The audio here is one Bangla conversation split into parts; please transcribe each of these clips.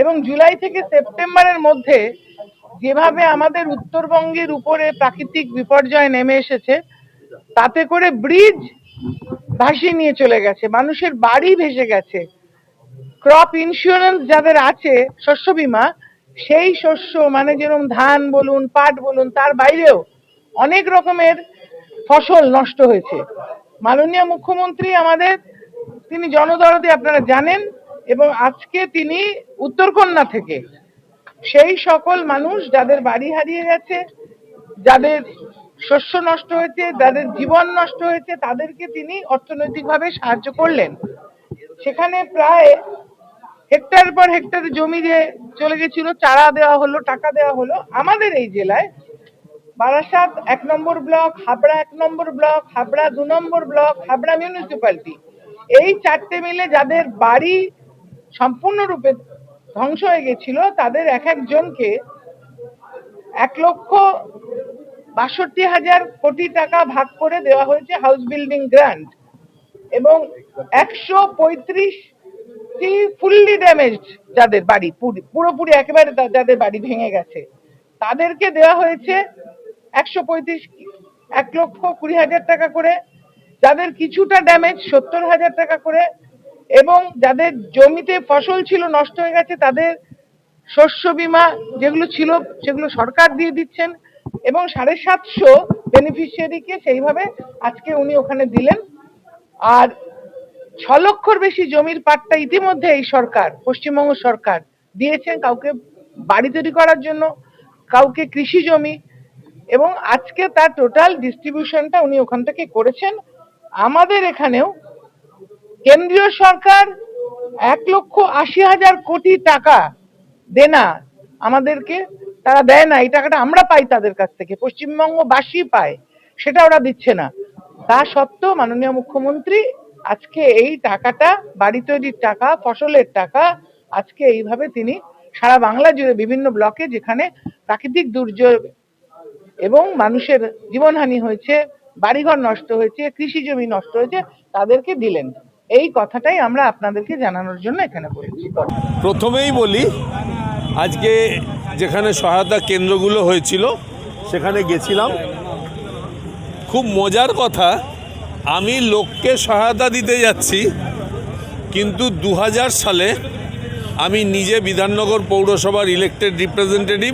এবং জুলাই থেকে সেপ্টেম্বরের মধ্যে যেভাবে আমাদের উত্তরবঙ্গের উপরে প্রাকৃতিক বিপর্যয় নেমে এসেছে, তাতে করে ব্রিজ ভাসিয়ে নিয়ে চলে গেছে, মানুষের বাড়ি ভেসে গেছে। ক্রপ ইন্স্যুরেন্স যাদের আছে, শস্য বীমা, সেই শস্য মানে যেরকম ধান বলুন, পাট বলুন, তার বাইরেও অনেক রকমের ফসল নষ্ট হয়েছে। মাননীয় মুখ্যমন্ত্রী আমাদের, তিনি জনদরদি আপনারা জানেন এবং আজকে তিনি উত্তরকন্যা থেকে। সেই সকল মানুষ যাদের বাড়ি হারিয়ে গেছে, যাদের শস্য নষ্ট হয়েছে, যাদের জীবন নষ্ট হয়েছে, তাদেরকে তিনি অর্থনৈতিকভাবে সাহায্য করলেন। সেখানে প্রায় হেক্টর পর হেক্টর জমি যে চলে গেছিল, চারা দেওয়া হলো, টাকা দেওয়া হলো, আমাদের এই জেলায় বারাসাত এক নম্বর ব্লক, হাবড়া এক নম্বর ব্লক, হাবড়া দু নম্বর ব্লক, হাবড়া মিউনিসিপ্যালিটি এই চারটে মিলে যাদের বাড়ি সম্পূর্ণরূপে ধ্বংস হয়ে গেছিল। তাদের এক একজনকে এক লক্ষ বাষট্টি হাজার কোটি টাকা ভাগ করে দেওয়া হয়েছে হাউস বিল্ডিং গ্রান্ট এবং একশো পঁয়ত্রিশটি ফুললি ড্যামেজড যাদের বাড়ি পুরোপুরি একেবারে যাদের বাড়ি ভেঙে গেছে। তাদেরকে দেওয়া হয়েছে একশো পঁয়ত্রিশ, এক লক্ষ কুড়ি হাজার টাকা করে। যাদের কিছুটা ড্যামেজ সত্তর হাজার টাকা করে এবং যাদের জমিতে ফসল ছিল নষ্ট হয়ে গেছে, তাদের শস্য বীমা যেগুলো ছিল, সেগুলো সরকার দিয়ে দিচ্ছেন এবং সাড়ে সাতশো বেনিফিশিয়ারিকে সেইভাবে আজকে উনি ওখানে দিলেন। আর ছ লক্ষর বেশি জমির পাট্টা ইতিমধ্যে এই সরকার, পশ্চিমবঙ্গ সরকার দিয়েছেন কাউকে বাড়ি তৈরি করার জন্য, কাউকে কৃষি জমি এবং আজকে তার টোটাল ডিস্ট্রিবিউশনটা উনি ওখান থেকে করেছেন। আমাদের এখানেও কেন্দ্রীয় সরকার এক লক্ষ আশি হাজার কোটি টাকা দেনা আমাদেরকে তারা দেয় না। এই টাকাটা আমরা পাই তাদের কাছ থেকে, পশ্চিমবঙ্গবাসী পায়, সেটা ওরা দিচ্ছে না। তা সত্ত্বেও মাননীয় মুখ্যমন্ত্রী আজকে এই টাকাটা, বাড়ি তৈরির টাকা, ফসলের টাকা, আজকে এইভাবে তিনি সারা বাংলা জুড়ে বিভিন্ন ব্লকে যেখানে প্রাকৃতিক দুর্যোগ এবং মানুষের জীবনহানি হয়েছে, বাড়িঘর নষ্ট হয়েছে, কৃষি জমি নষ্ট হয়েছে, তাদেরকে দিলেন। এই কথাটাই আমরা আপনাদেরকে জানানোর জন্য এখানে বলেছি। প্রথমেই বলি, আজকে যেখানে সহায়তা কেন্দ্রগুলো হয়েছিল, সেখানে গেছিলাম। খুব মজার কথা, আমি লোককে সহায়তা দিতে যাচ্ছি, কিন্তু দু হাজার সালে আমি নিজে বিধাননগর পৌরসভার ইলেক্টেড রিপ্রেজেন্টেটিভ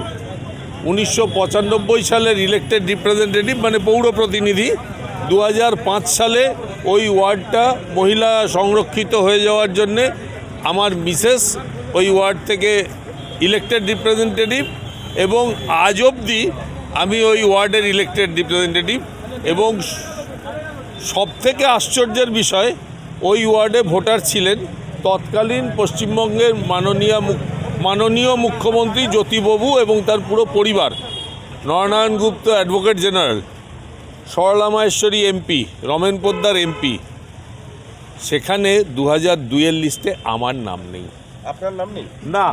উনিশশো পঁচানব্বই সালের ইলেক্টেড রিপ্রেজেন্টেটিভ মানে পৌর প্রতিনিধি। দু হাজার পাঁচ সালে ওই ওয়ার্ডটা মহিলা সংরক্ষিত হয়ে যাওয়ার জন্যে আমার মিসেস ওই ওয়ার্ড থেকে ইলেক্টেড রিপ্রেজেন্টেটিভ এবং আজ অবধি আমি ওই ওয়ার্ডের ইলেক্টেড রিপ্রেজেন্টেটিভ এবং সব থেকে আশ্চর্যের বিষয়, ওই ওয়ার্ডে ভোটার ছিলেন তৎকালীন পশ্চিমবঙ্গের মাননীয় মাননীয় মুখ্যমন্ত্রী জ্যোতিবাবু এবং তার পুরো পরিবার। Naranarayan Gupta advocate general Sarala Maheshwari MP Ramen Poddar MP সেখানে দু হাজার দুইয়ের লিস্টে আমার নাম নেই। আপনার নাম নেই? না।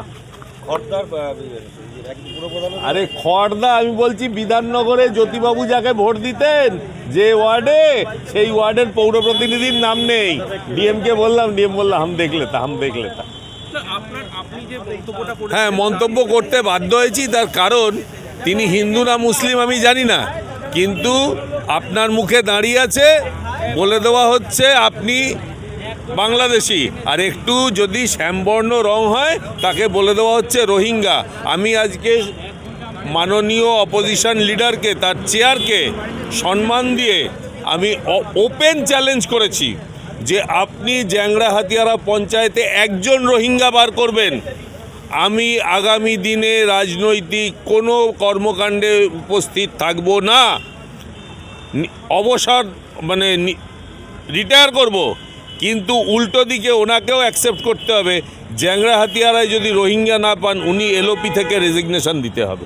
আরে খড়দা আমি বলছি বিধাননগরে জ্যোতিবাবু যাকে ভোট দিতেন যে ওয়ার্ডে সেই ওয়ার্ডের পৌর প্রতিনিধির নাম নেই। ডিএমকে বললাম ডিএম বললাম হাম দেখলে তা হাম দেখলে তা। হ্যাঁ মন্তব্য করতে বাধ্য হয়েছি তার কারণ তিনি হিন্দু না মুসলিম আমি জানি না। কিন্তু আপনার মুখে দাঁড়িয়ে আছে, বলে দেওয়া হচ্ছে আপনি বাংলাদেশি। আর একটু যদি শ্যামবর্ণ রং হয়, তাকে বলে দেওয়া হচ্ছে রোহিঙ্গা। আমি আজকে মাননীয় অপোজিশন লিডারকে তার চেয়ারকে সম্মান দিয়ে আমি ওপেন চ্যালেঞ্জ করেছি যে আপনি জ্যাংরা হাতিয়ারা পঞ্চায়েতে একজন রোহিঙ্গা বার করবেন। আমি আগামী দিনে রাজনৈতিক কোনো কর্মকাণ্ডে উপস্থিত থাকব না। অবসর মানে রিটায়ার করব, কিন্তু উল্টো দিকে ওনাকেও অ্যাকসেপ্ট করতে হবে। জ্যাংরা হাতিয়ারায় যদি রোহিঙ্গা না পান, উনি এলওপি থেকে রেজিগনেশন দিতে হবে।